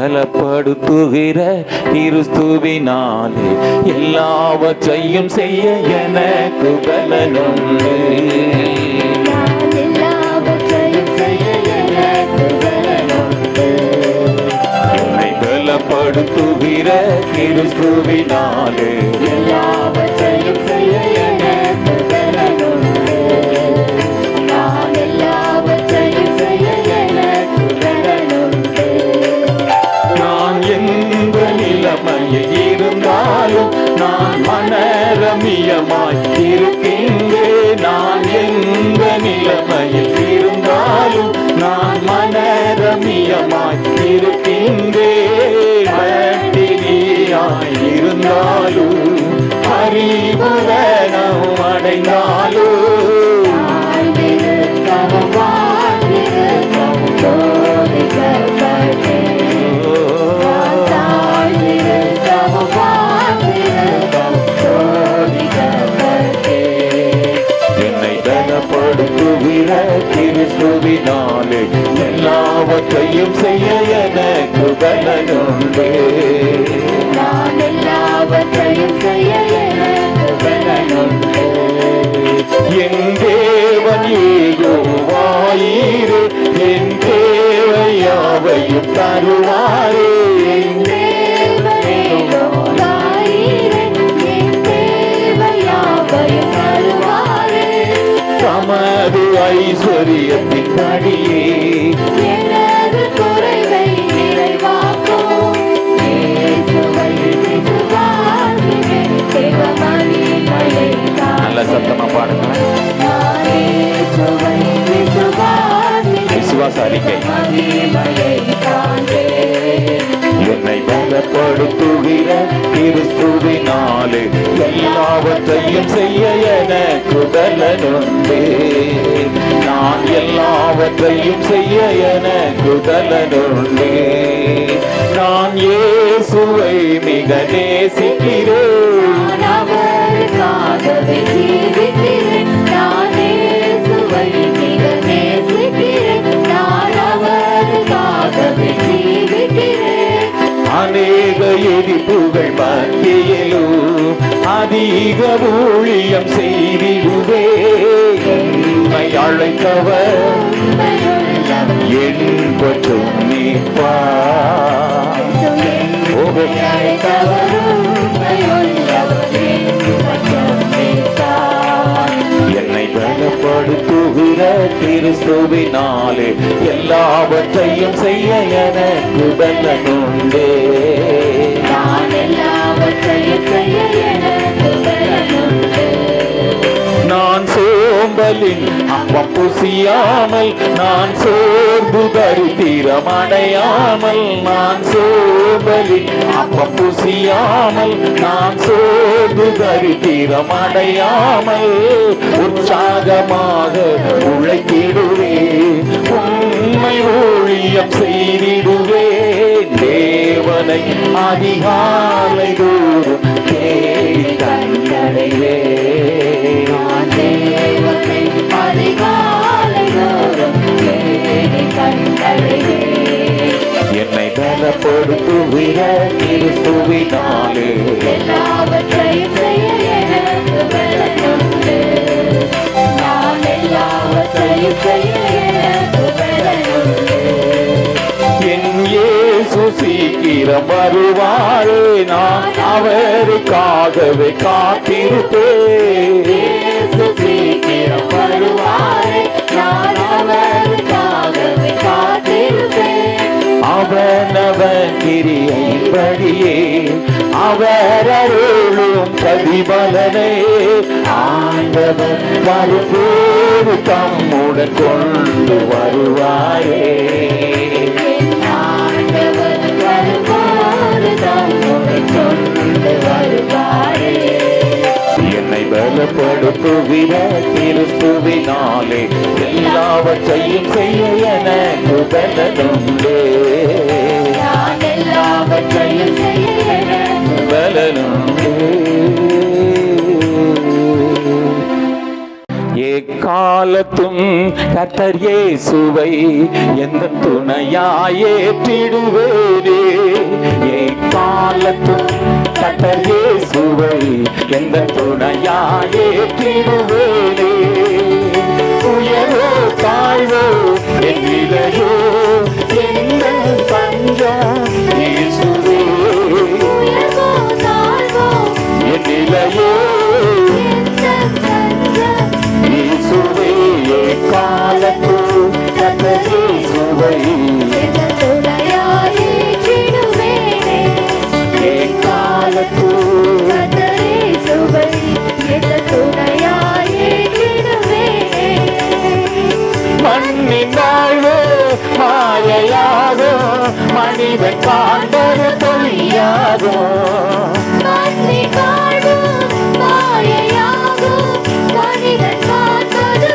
பலப்படுத்துகிற கிறிஸ்துவினாலே எல்லாவற்றையும் செய்ய எனக்கு பலனுண்டு. என்னை பலப்படுத்துகிற கிறிஸ்துவினாலே எல்லாவற்றையும் செய்ய அடைந்தாலும் விசுவாச அறிக்கை. என்னை பலப்படுத்துகிற கிறிஸ்துவினாலே எல்லாவற்றையும் செய்ய எனக்கு பலனுண்டு நான் எல்லாவற்றையும் செய்ய எனக்கு பலனுண்டு நான் இயேசுவை மிக நேசிக்கிறேன் அவருக்காகவே ஜீவிக்கிறேன். நான் இயேசுவை மிக நேசிக்கிறேன். நான் அவருக்காகவே ஜீவிக்கிறேன். அநேக எதிர்ப்புகள் மத்தியிலும் அதிக ஊழியம் செய்திடுவே. என்னை அழைத்தவர் உண்மையுள்ளவர் என்பற்றும் என்னை அழைத்தவர் உண்மையுள்ளவர் பலப்படுத்துகிற கிறிஸ்துவினாலே எல்லாவற்றையும் செய்ய எனக்கு பலனுண்டு கடலின் அப்பம் புசியாமல் நான் சோர்ந்து தரித்திரம் அடையாமல் நான் சோம்பலின் அப்பம் புசியாமல் நான் சோர்ந்து தரித்திரம் அடையாமல் உற்சாகமாக உழைத்திடுவே உண்மை ஊழியம் செய்திடுவே தேவனை அதிகாலை தோறும் தேடி கண்டடைவே நான் தேவனை அதிகாலை தோறும் தேடி கண்டடைவேன். என்னை பலப்படுத்துகிற கிறிஸ்துவினாலே சீக்கிரம் வருவாரே நான் அவருக்காகவே காத்திருப்பேன். வருவாரே, நான் அவருக்காகவே காத்திருப்பேன். அவனவன் கிரியைப்படியே அவர் அருளும் பிரதிபலனே ஆண்டவன் வரும்போது தம்முடன் கொண்டு வருவாரே என்னை பலப்படுத்துகிற கிறிஸ்துவினாலே எல்லாவற்றையும் செய்ய எனக்கு பலனுண்டு நான் எல்லாவற்றையும் செய்ய எனக்கு பலனுண்டு எக்காலத்தும் கத்தர் இயேசுவை எந்த துணையாயேற்றிடுவேனே காலத்தும் கத்தர் இயேசுவை எந்த துணையாயேற்றிடுவேனே உயரோ தாழ்வோ எங்கிலையோ எந்த பஞ்சம்? இயேசுவே தஞ்சம் இயேசுவே காலத்தும் கத்தர் இயேசுவை மாயையாகோ மனிதன் காண்பது பொய்யாகோ. மனிதன் காண்பது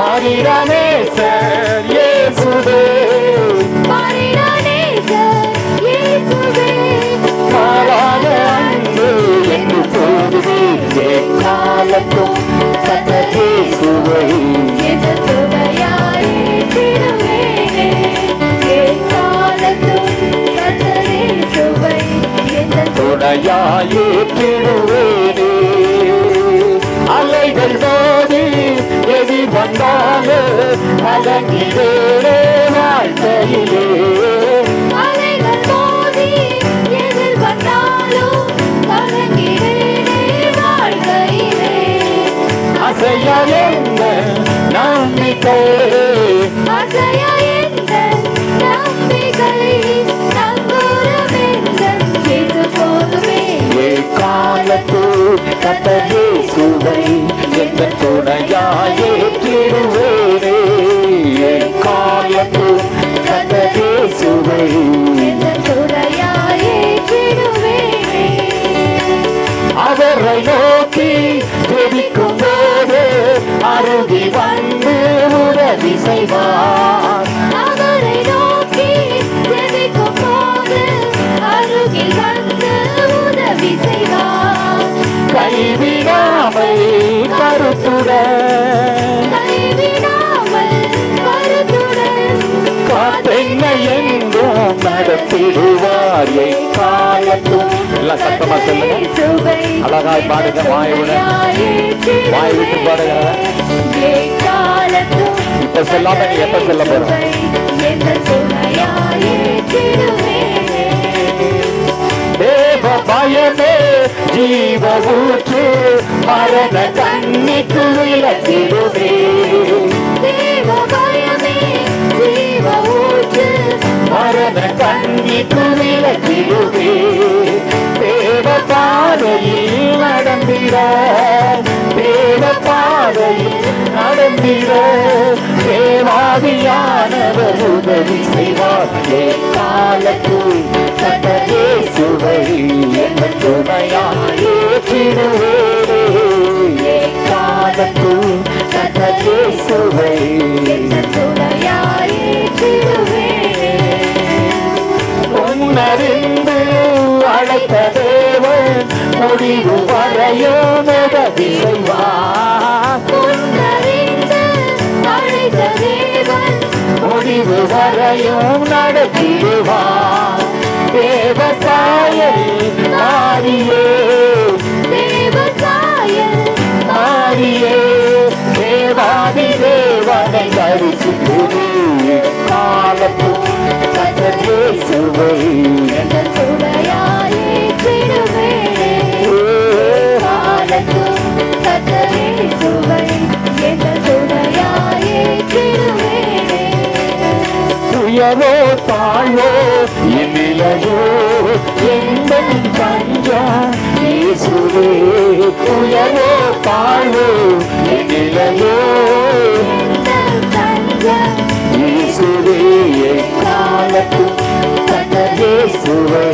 மரிடனேசர் இயேசுவே அசையா எந்த நம்பிக்கை அசைய எந்த நம்பிக்கை காலத்து கத்தகே சுவை எந்த துணையாயே காலத்து உதவி செய்வார். அவரை நோக்கி ஜெபிக்கும் போது அருகில் வந்து உதவி செய்வார். கைவிடாமல் கருத்துடன். கைவிடாமல் கருத்துடன். காத்தென்னை எங்கும் நடத்திடுவார். என் காலத்தும் எல்லாம் சத்தமா சொல்லுங்க. சுவை அழகாய் பாடுங்க, வாயுடன். வாய் விட்டு பாடுங்க. இப்ப சொல்லாம நீ எப்ப சொல்ல போற? தேவ பயமே ஜீவ ஊற்று மரண கண்ணிக்கு விளக்கிடுவே தேவ பயமே ஜீவ ஊற்று மரண கண்ணிக்கு விளக்கிடுவே தேவ பாதையில் நடந்திட தேவ பாதையில் நடந்திட தேவாதியானவர் உதவி செய்வார். ஏ காலத்துள் கத்தரே சுவை என்ற துணையாய் ஏற்றிடுவேரே ஏ காலத்துள் கத்தரே சுவை எந்த துணையாயிற்றிடுவேனே உன்னறிந்து அழைத்த தேவன் முடிவு உதவி செய்வார் முடிவு வரையும் நடத்திடுவார் தேவசாயல் மாறியே. தேவசாயல் மாறியே. தேவாதி தேவனை தரிசித்து காலத்தும் கத்தே உயரோ தாழ்வோ என்னிலையோ எந்த பஞ்சம் இயேசுவே உயரோ தாழ்வோ என்னிலையோ எந்த தஞ்சம் இயேசுவே காலத்தும் கத்தே சுவை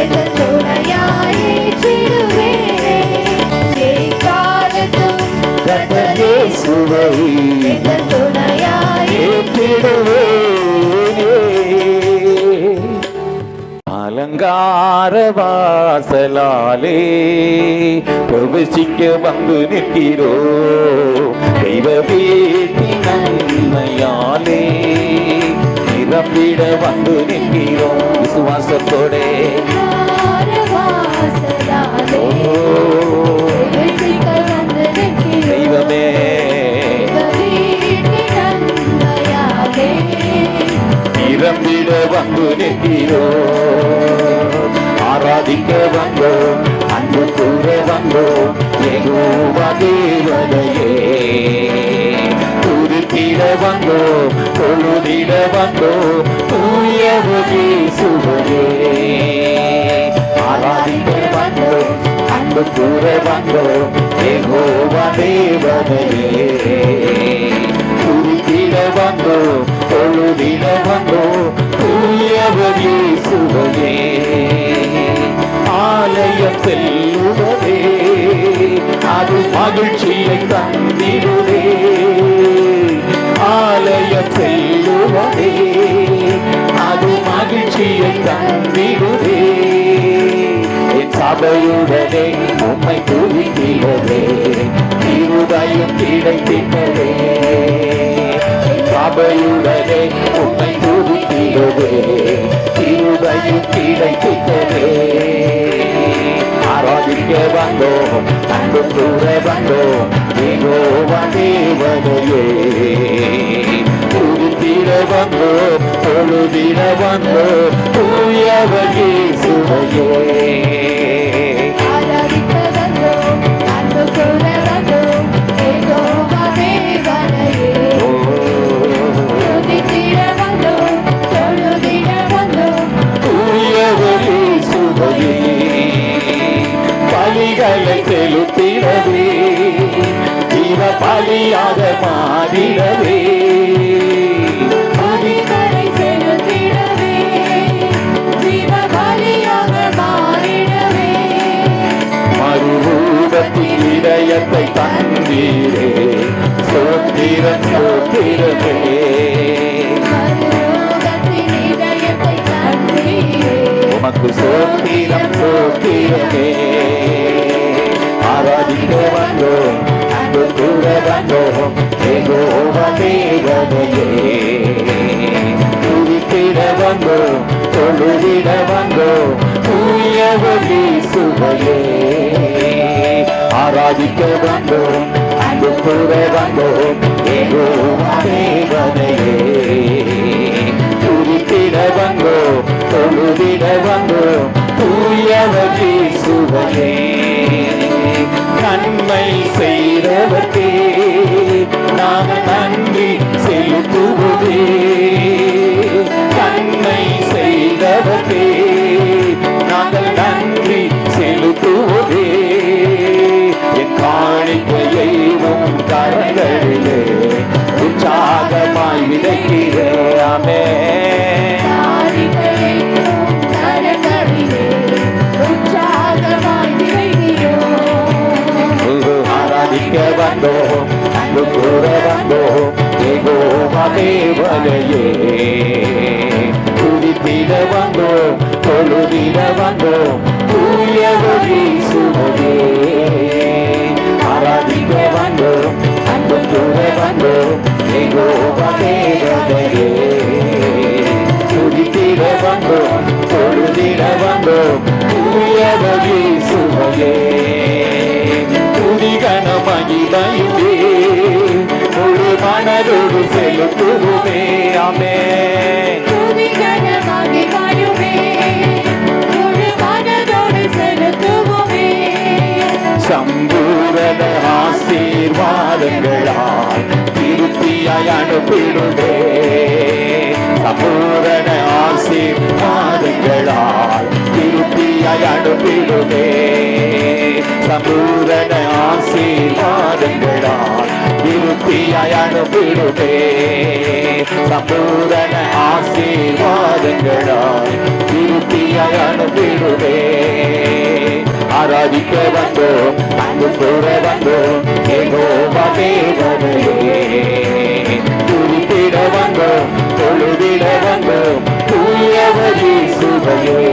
எந்த துணையாயிற்றிடுவேனே காலத்தும் அலங்கார வாசலாலே பிரவேசிக்க வந்து நிற்கிறோ தெய்வ வேட்டி நன்மையாலே நிரம்பிட வந்து நிற்கிறோம் விசுவாசத்தோடே தெய்வமே நிரம்பிட வந்து நிற்கிறோம் ஆராதிக்க வந்தோம் அன்பு கூற வந்தோம் ஏகோவா தேவதையே. துதித்திட வந்தோம் தொழுதிட வந்தோம் தூயவகே சுவையே ஆராதிக்க வந்தோம் அன்பு கூற வந்தோம் ஏகோவா தேவதையே. என் சபையுடனே உம்மை துதிக்கிறதே இருதயம் கிடைத்திட்டதே. சபையுடனே உம்மை துதிக்கிறதே இருதயம் கிடைத்திட்டதே. ஆராதிக்க வந்தோம் அன்பு கூற வந்தோம் ஏகோவா தேவதையே துதித்திட வந்தோம் தொழுதிட வந்தோம் தூயவகே சுவையே செலுத்திடவே. இதயத்தை தந்தீரே. சோத்திரம் சோத்திரமே. உமக்கு சோத்திரம் சோத்திரமே. ஆராதிக்க வந்தோம் அன்பு கூற வந்தோம். ஏகோவா தேவதையே துதித்திட வந்தோம் தொழுதிட வந்தோம் தூயவகி சுவையே ஆராதிக்க வந்தோம். அன்பு கூற வந்தோம் ஏகோவா துதித்திட வந்தோம் தொழுதிட வந்தோம் தூயவகி சுவையே நன்மை செய்தவர்க்கே நாம நன்றி செலுத்துவதே. நன்மை செய்தவதே அன்பு கூற வந்தோம் ஏகோவா தேவனையே துதித்திட வந்தோம் தொழுதிட வந்தோம் தூயவதி சுவையே ஆராதிக்க வந்தோம் அன்பு கூற வந்தோம் ஏகோவா தேவனையே துதித்திட வந்தோம் தொழுதிட வந்தோம் தூயவதி சுவையே துதிகன மகிமையுமே முழு மனதோடு செலுத்துவோமே. ஆமே. சம்பூரண ஆசீர்வாதங்களால் திருப்தியாய் அனுப்பிடுமே. சம்பூரண ஆசீர்வாதங்களால் திருப்தியாய் அனுப்பிடுமே. சம்பூரண ஆசீர்வாதங்களால் திருப்தியாய் அனுப்பிடுமே சம்பூரண ஆசீர்வாதங்களால் திருப்தியாய் அனுப்பிடுமே ஆராதிக்க வந்தோம் அன்பு கூற வந்தோம் ஏகோவா தேவனையே துதித்திட வந்தோம் தொழுதிட வந்தோம் தூயவதி சுவையே